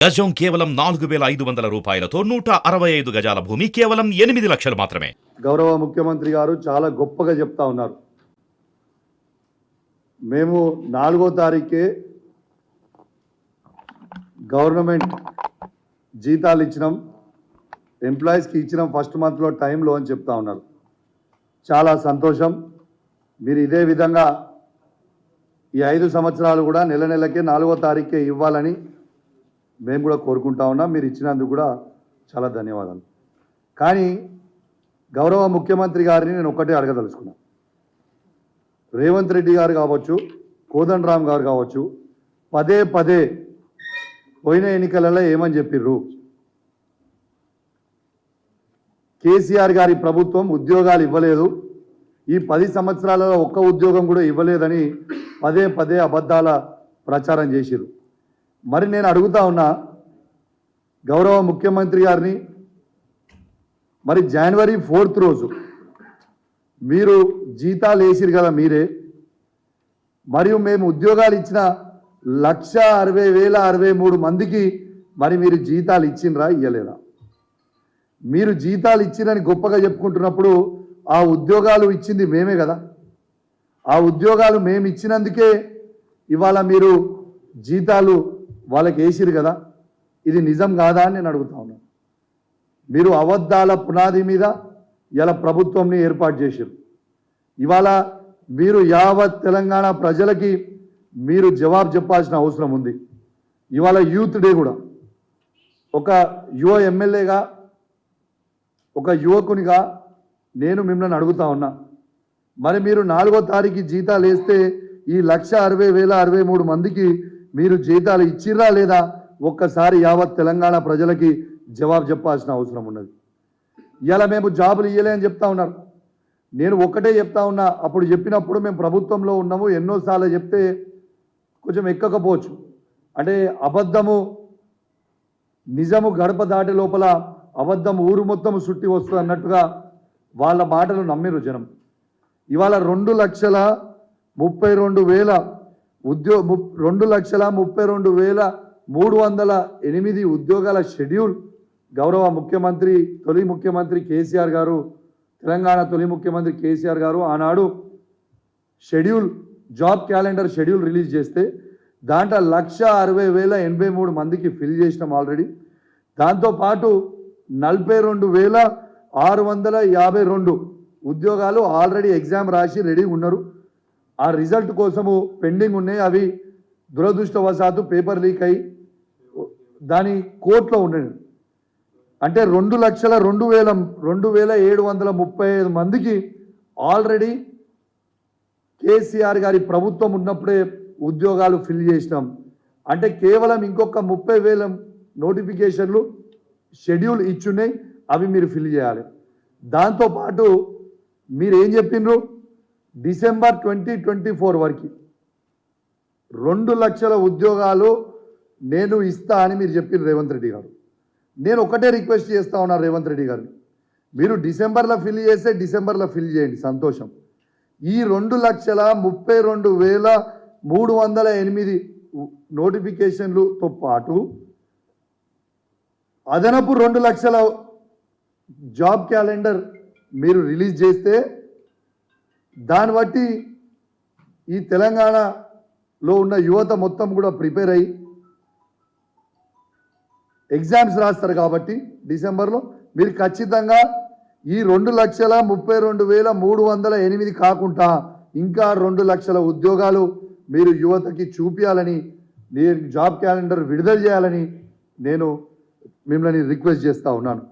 గజం కేవలం నాలుగు వేల ఐదు వందల రూపాయలతో నూట అరవై ఐదు గజాల భూమి కేవలం ఎనిమిది లక్షలు మాత్రమే. గౌరవ ముఖ్యమంత్రి గారు చాలా గొప్పగా చెప్తా ఉన్నారు. మేము నాలుగో తారీఖే గవర్నమెంట్ జీతాలు ఇచ్చినాం ఎంప్లాయీస్కి ఇచ్చినాం ఫస్ట్ మంత్లో టైంలో అని చెప్తా ఉన్నారు. చాలా సంతోషం. మీరు ఇదే విధంగా ఈ ఐదు సంవత్సరాలు కూడా నెల నెలకే నాలుగో తారీఖే ఇవ్వాలని మేము కూడా కోరుకుంటా ఉన్నాం. మీరు ఇచ్చినందుకు కూడా చాలా ధన్యవాదాలు. కానీ గౌరవ ముఖ్యమంత్రి గారిని నేను ఒక్కటే అడగదలుచుకున్నాను రేవంత్ రెడ్డి గారు కావచ్చు కోదండరామ్ గారు కావచ్చు పదే పదే పోయిన ఎన్నికలలో ఏమని చెప్పిర్రు? కేసీఆర్ గారి ప్రభుత్వం ఉద్యోగాలు ఇవ్వలేదు. ఈ పది సంవత్సరాలలో ఒక్క ఉద్యోగం కూడా ఇవ్వలేదని పదే పదే అబద్ధాల ప్రచారం చేసిరు మరి నేను అడుగుతా ఉన్నా గౌరవ ముఖ్యమంత్రి గారిని మరి జనవరి ఫోర్త్ రోజు మీరు జీతాలు వేసిరు కదా మీరే మరియు మేము ఉద్యోగాలు ఇచ్చిన లక్ష అరవై వేల అరవై మూడు మందికి మరి మీరు జీతాలు ఇచ్చిండ్రా ఇయ్యలేదా? మీరు జీతాలు ఇచ్చిరని గొప్పగా చెప్పుకుంటున్నప్పుడు ఆ ఉద్యోగాలు ఇచ్చింది మేమే కదా. ఆ ఉద్యోగాలు మేము ఇచ్చినందుకే ఇవాళ మీరు జీతాలు వాళ్ళకి వేసిరు కదా? ఇది నిజం కాదా అని నేను అడుగుతా ఉన్నాను మీరు అబద్ధాల పునాది మీద ఇలా ప్రభుత్వంని ఏర్పాటు చేశారు ఇవాళ మీరు యావత్ తెలంగాణ ప్రజలకి మీరు జవాబు చెప్పాల్సిన అవసరం ఉంది. ఇవాళ యూత్ డే కూడా. ఒక యువ ఎమ్మెల్యేగా ఒక యువకునిగా నేను మిమ్మల్ని అడుగుతా ఉన్నా. మరి మీరు నాలుగో తారీఖు జీతాలు వేస్తే ఈ లక్ష అరవై వేల అరవై మూడు మందికి మీరు జీతాలు ఇచ్చిర్రా లేదా? ఒక్కసారి యావత్ తెలంగాణ ప్రజలకి జవాబు చెప్పాల్సిన అవసరం ఉన్నది. ఇలా మేము జాబులు ఇయ్యలే అని చెప్తా ఉన్నారు. నేను ఒక్కటే చెప్తా ఉన్నా అప్పుడు చెప్పినప్పుడు మేము ప్రభుత్వంలో ఉన్నాము ఎన్నోసార్లు చెప్తే కొంచెం ఎక్కకపోవచ్చు. అంటే అబద్ధము నిజము గడప దాటి లోపల అబద్ధం ఊరు మొత్తం సుట్టి వస్తుంది అన్నట్టుగా వాళ్ళ మాటలు నమ్మిరు జనం. ఇవాళ రెండు లక్షల ముప్పై రెండు వేల ఉద్యో ము- రెండు లక్షల ముప్పై రెండు వేల మూడు వందల ఎనిమిది ఉద్యోగాల షెడ్యూల్ గౌరవ ముఖ్యమంత్రి తొలి ముఖ్యమంత్రి కేసీఆర్ గారు తెలంగాణ తొలి ముఖ్యమంత్రి కేసీఆర్ గారు ఆనాడు schedule job calendar schedule release చేస్తే దాంట్లో లక్ష అరవై వేల ఎనభై మూడు మందికి ఫిల్ చేసినాం ఆల్రెడీ. దాంతోపాటు నలభై రెండు వేల ఆరు వందల యాభై రెండు ఉద్యోగాలు ఆల్రెడీ ఎగ్జామ్ రాసి రెడీ ఉన్నారు. ఆ రిజల్ట్ కోసము పెండింగ్ ఉన్నాయి. అవి దురదృష్టవశాత్తు పేపర్ లీక్ అయ్యి దాని కోర్టులో ఉన్నాయి. అంటే రెండు లక్షల రెండు వేల రెండు వేల ఏడు వందల ముప్పై ఐదు మందికి ఆల్రెడీ కేసీఆర్ గారి ప్రభుత్వం ఉన్నప్పుడే ఉద్యోగాలు ఫిల్ చేసినాం. అంటే కేవలం ఇంకొక ముప్పై వేల నోటిఫికేషన్లు షెడ్యూల్ ఇచ్చున్నాయి. అవి మీరు ఫిల్ చేయాలి. దాంతోపాటు మీరు ఏం చెప్పిండ్రు డిసెంబర్ ట్వంటీ ట్వంటీ ఫోర్ వరకు రెండు లక్షల ఉద్యోగాలు నేను ఇస్తా అని మీరు చెప్పిన రేవంత్ రెడ్డి గారు. నేను ఒకటే రిక్వెస్ట్ చేస్తా ఉన్నా రేవంత్ రెడ్డి గారిని. మీరు డిసెంబర్లో ఫిల్ చేస్తే డిసెంబర్లో ఫిల్ చేయండి సంతోషం. ఈ రెండు లక్షల ముప్పై రెండు వేల మూడు వందల ఎనిమిది నోటిఫికేషన్లతో పాటు అదనపు రెండు లక్షల జాబ్ క్యాలెండర్ మీరు రిలీజ్ చేస్తే దాన్ని బట్టి ఈ తెలంగాణలో ఉన్న యువత మొత్తం కూడా ప్రిపేర్ అయ్యి ఎగ్జామ్స్ రాస్తారు కాబట్టి డిసెంబర్లో. మీరు ఖచ్చితంగా ఈ రెండు లక్షల ముప్పై రెండు వేల మూడు వందల ఎనిమిది కాకుండా ఇంకా రెండు లక్షల ఉద్యోగాలు మీరు యువతకి చూపించాలని నేను జాబ్ క్యాలెండర్ విడుదల చేయాలని నేను మిమ్మల్ని రిక్వెస్ట్ చేస్తూ ఉన్నాను.